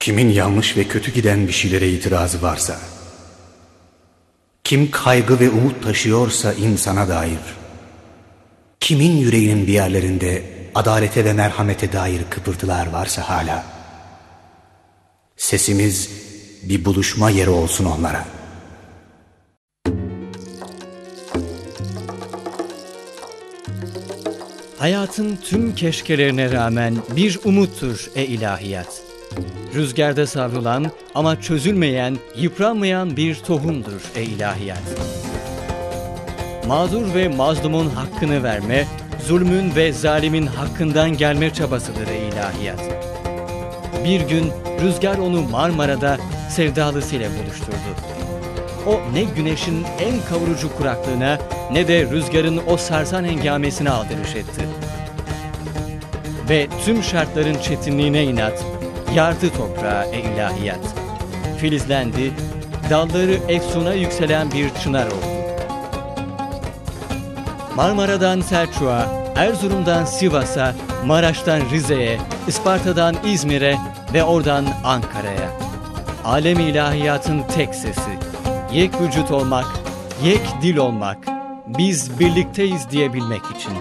Kimin yanlış ve kötü giden bir şeylere itirazı varsa, kim kaygı ve umut taşıyorsa insana dair, kimin yüreğinin bir yerlerinde adalete ve merhamete dair kıpırtılar varsa hala, sesimiz bir buluşma yeri olsun onlara. Hayatın tüm keşkelerine rağmen bir umuttur e ilahiyat. Rüzgarda savrulan ama çözülmeyen, yıpranmayan bir tohumdur e ilahiyat. Mağdur ve mazlumun hakkını verme, zulmün ve zalimin hakkından gelme çabasıdır e ilahiyat. Bir gün rüzgar onu Marmara'da sevdalısıyla buluşturdu. O ne güneşin en kavurucu kuraklığına ne de rüzgarın o sarsan hengamesine aldırış etti. Ve tüm şartların çetinliğine inat, yardı toprağa e ilahiyat. Filizlendi, dalları efsuna yükselen bir çınar oldu. Marmara'dan Selçuk'a, Erzurum'dan Sivas'a, Maraş'tan Rize'ye, Isparta'dan İzmir'e ve oradan Ankara'ya. Alem ilahiyatın tek sesi. Yek vücut olmak, yek dil olmak. Biz birlikteyiz diyebilmek için.